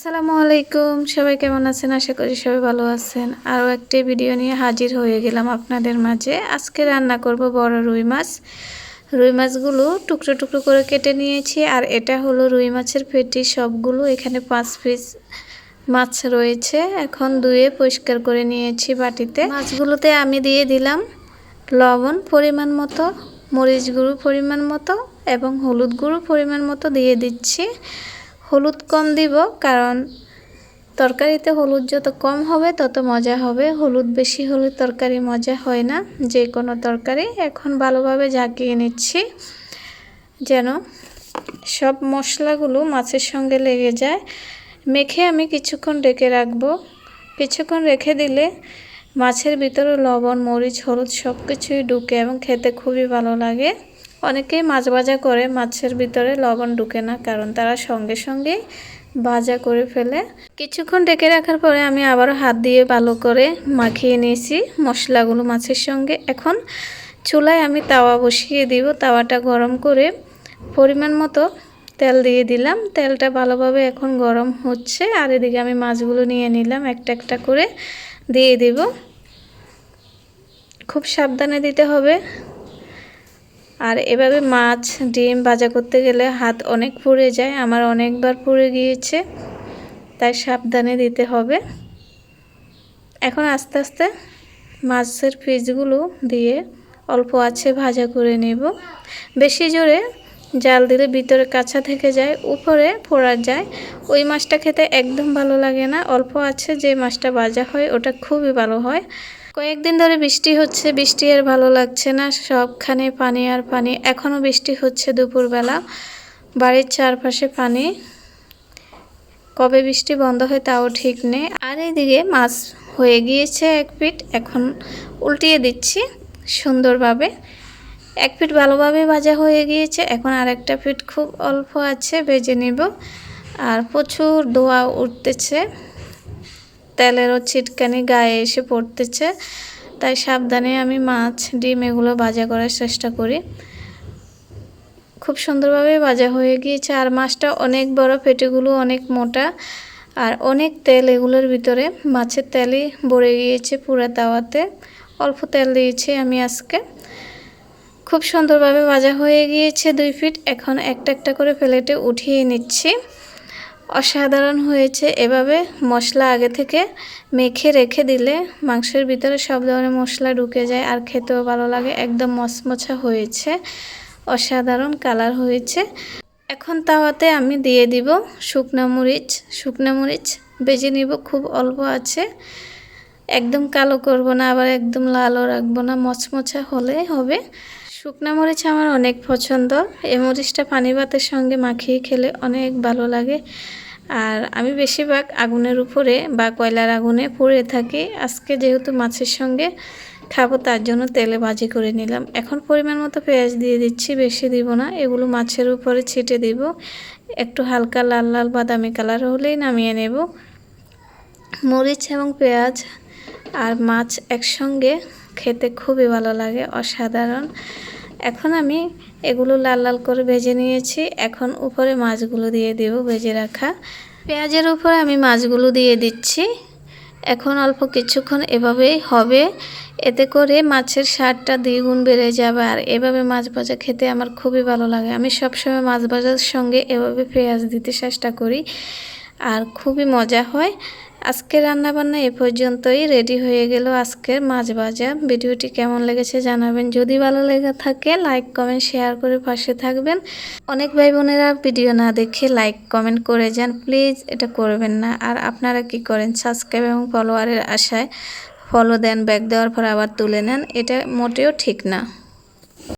আসসালামু আলাইকুম। সবাই কেমন আছেন? আশা করি সবাই ভালো আছেন। আরও একটি ভিডিও নিয়ে হাজির হয়ে গেলাম আপনাদের মাঝে। আজকে রান্না করব বড় রুই মাছ। রুই মাছগুলো টুকরো টুকরো করে কেটে নিয়েছি, আর এটা হলো রুই মাছের পেটি। সবগুলো এখানে পাঁচ পিস মাছ রয়েছে। এখন ধুয়ে পরিষ্কার করে নিয়েছি বাটিতে। মাছগুলোতে আমি দিয়ে দিলাম লবণ পরিমাণ মতো, মরিচ গুঁড়ো পরিমাণ মতো এবং হলুদ গুঁড়ো পরিমাণ মতো দিয়ে দিচ্ছি। হলুদ কম দিব, কারণ তরকারিতে হলুদ যত কম হবে, তত মজা হবে। হলুদ বেশি হলে তরকারি মজা হয় না। যে কোনো তরকারি এখন ভালোভাবে ঝাঁকিয়ে নিচ্ছি, যেন সব মশলাগুলো মাছের সঙ্গে লেগে যায়। মেখে আমি কিছুক্ষণ রেখে রাখব। কিছুক্ষণ রেখে দিলে মাছের ভিতরে লবণ, মরিচ, হলুদ সব কিছুই ঢুকে এবং খেতে খুবই ভালো লাগে। অনেকেই মাছ ভাজা করে মাছের ভিতরে লবণ ঢুকে না, কারণ তারা সঙ্গে সঙ্গে ভাজা করে ফেলে। কিছুক্ষণ ঢেকে রাখার পরে আমি আবারও হাত দিয়ে ভালো করে মাখিয়ে নিয়েছি মশলাগুলো মাছের সঙ্গে। এখন চুলায় আমি তাওয়া বসিয়ে দিব। তাওয়াটা গরম করে পরিমাণ মতো তেল দিয়ে দিলাম। তেলটা ভালোভাবে এখন গরম হচ্ছে। আর এদিকে আমি মাছগুলো নিয়ে নিলাম। একটা একটা করে দিয়ে দিব। খুব সাবধানে দিতে হবে। আর এভাবে মাছ, ডিম ভাজা করতে গেলে হাত অনেক পুড়ে যায়, আমার অনেকবার পুড়ে গিয়েছে, তাই সাবধানে দিতে হবে। এখন আস্তে আস্তে মাছের পিসগুলো দিয়ে অল্প আছে ভাজা করে নেব। বেশি জোরে জাল দিলে ভিতরে কাঁচা থেকে যায়, উপরে পোড়া যায়। ওই মাছটা খেতে একদম ভালো লাগে না, অল্প আছে যে মাছটা ভাজা হয়, ওটা খুবই ভালো হয়। কয়েকদিন ধরে বৃষ্টি হচ্ছে, বৃষ্টি আর ভালো লাগছে না, সবখানে পানি আর পানি। এখনও বৃষ্টি হচ্ছে দুপুরবেলা, বাড়ির চারপাশে পানি। কবে বৃষ্টি বন্ধ হয় তাও ঠিক নেই। আর এইদিকে মাছ হয়ে গিয়েছে এক পিঠ এখন উল্টিয়ে দিচ্ছি সুন্দরভাবে। এক পিঠ ভালোভাবে ভাজা হয়ে গিয়েছে, এখন আরেকটা পিঠ খুব অল্প আছে, ভেজে নেব। আর প্রচুর দোয়া উঠতেছে। তেলেরও ছিটকানি গায়ে এসে পড়তেছে। তাই সাবধানে আমি মাছ, ডিম এগুলো ভাজা করার চেষ্টা করি। খুব সুন্দরভাবে ভাজা হয়ে গিয়েছে। আর মাছটা অনেক বড়, পেটিগুলো অনেক মোটা। আর অনেক তেল এগুলোর ভিতরে। মাছের তেলই ভরে গিয়েছে পুরা তাওয়াতে। অল্প তেল দিয়েছি আমি আজকে। খুব সুন্দরভাবে ভাজা হয়ে গিয়েছে দুই ফিট। এখন একটা একটা করে প্লেটে উঠিয়ে নিচ্ছি। অসাধারণ হয়েছে। এভাবে মশলা আগে থেকে মেখে রেখে দিলে মাংসের ভিতরে সব ধরনের মশলা ঢুকে যায় আর খেতেও ভালো লাগে। একদম মচমচা হয়েছে। অসাধারণ কালার হয়েছে। এখন তাওয়াতে আমি দিয়ে দিব শুকনো মরিচ। শুকনো মরিচ বেজে নিব, খুব অল্প আছে। একদম কালো করব না, আবার একদম লালও রাখব না। মচমচা হলে হবে। শুকনা মরিচ আমার অনেক পছন্দ। এই মরিচটা পানি ভাতের সঙ্গে মাখিয়ে খেলে অনেক ভালো লাগে। আর আমি বেশিরভাগ আগুনের উপরে বা কয়লার আগুনে পুড়ে থাকি। আজকে যেহেতু মাছের সঙ্গে খাব, তার জন্য তেলে ভাজি করে নিলাম। এখন পরিমাণ মতো পেঁয়াজ দিয়ে দিচ্ছি, বেশি দিব না। এগুলো মাছের উপরে ছিটে দিব। একটু হালকা লাল লাল বাদামি কালার হলেই নামিয়ে নেব। মরিচ এবং পেঁয়াজ আর মাছ একসঙ্গে খেতে খুবই ভালো লাগে, অসাধারণ। এখন আমি এগুলো লাল লাল করে ভেজে নিয়েছি। এখন উপরে মাছগুলো দিয়ে দেব ভেজে রাখা। পেঁয়াজের উপরে আমি মাছগুলো দিয়ে দিচ্ছি। এখন অল্প কিছুক্ষণ এভাবেই হবে। এতে করে মাছের স্বাদটা দ্বিগুণ বেড়ে যাবে। আর এভাবে মাছ ভাজা খেতে আমার খুবই ভালো লাগে। আমি সবসময় মাছ ভাজার সঙ্গে এভাবে পেঁয়াজ দিতে চেষ্টা করি। আর খুবই মজা হয়। আজকের রান্নাবান্না এ পর্যন্তই। রেডি হয়ে গেল আজকের মাছ ভাজা। ভিডিওটি কেমন লেগেছে জানাবেন। যদি ভালো লেগে থাকে, লাইক, কমেন্ট, শেয়ার করে পাশে থাকবেন। অনেক ভাই বোনেরা ভিডিও না দেখে লাইক, কমেন্ট করে যান। প্লিজ, এটা করবেন না। আর আপনারা কি করেন? সাবস্ক্রাইব এবং ফলোয়ারের আশায় ফলো দেন ব্যাক দেওয়ার পর আবার তুলে নেন। এটা মোটেও ঠিক না।